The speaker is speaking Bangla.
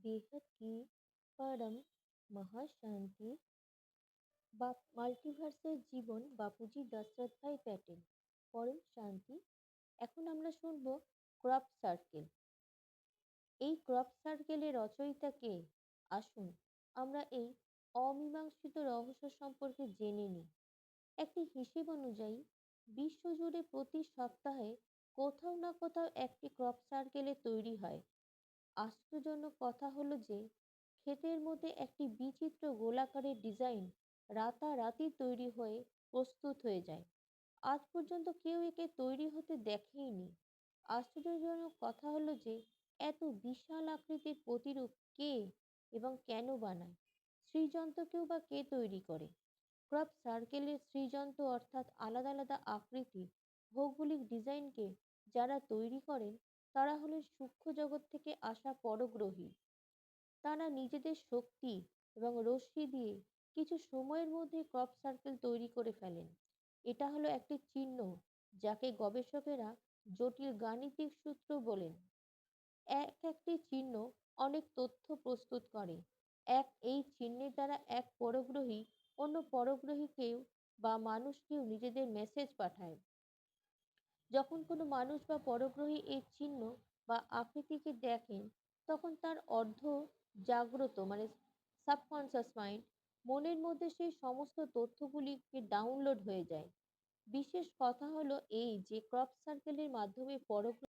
बेहद की পরম মহাশান্তি বা মাল্টিভার্সের জীবন বাপুজি দশরথ ভাই প্যাটেল পরম শান্তি এখন আমরা শুনব ক্রপ সার্কেল এই ক্রপ সার্কেলের রচয়িতা কে আসুন আমরা এই অমীমাংসিত রহস্য সম্পর্কে জেনে নিই একটি হিসেব অনুযায়ী বিশ্বজুড়ে প্রতি সপ্তাহে কোথাও না কোথাও একটি ক্রপ সার্কেলে তৈরি হয় আশ্চর্যজনক কথা হলো যে, ক্ষেতের মধ্যে একটি বিচিত্র গোলাকারের ডিজাইন রাতারাতি তৈরি হয়ে প্রস্তুত হয়ে যায়। আজ পর্যন্ত কেউ একে তৈরি হতে দেখেইনি। আশ্চর্যজনক কথা হলো যে, এত বিশাল আকৃতির প্রতিরূপ কে এবং কেন বানায়? শ্রীযন্ত্রকেও বা কে তৈরি করে? ক্রপ সার্কেলের শ্রীযন্ত্র অর্থাৎ আলাদা আলাদা আকৃতি ভৌগোলিক ডিজাইনকে যারা তৈরি করেন তারা হলেন সূক্ষ্ম জগৎ থেকে আসা পরগ্রহী। তারা নিজেদের শক্তি এবং রশ্মি দিয়ে কিছু সময়ের মধ্যে ক্রপ সার্কেল তৈরি করে ফেলেন। এটা হলো একটি চিহ্ন যাকে গবেষকেরা জটিল গাণিতিক সূত্র বলেন। এক একটি চিহ্ন অনেক তথ্য প্রস্তুত করে। এক এই চিহ্নের দ্বারা এক পরগ্রহী অন্য পরগ্রহীকেও বা মানুষকেও নিজেদের মেসেজ পাঠায়। যখন কোনো মানুষ বা পরগ্রহী এর চিহ্ন বা আকৃতিকে দেখেন, তখন তার অর্ধ জাগ্রত মানে সাবকনসিয়াস মাইন্ড মনের মধ্যে সেই সমস্ত তথ্যগুলিকে ডাউনলোড হয়ে যায়। বিশেষ কথা হলো এই যে ক্রপ সার্কেলের মাধ্যমে পরগ্রহী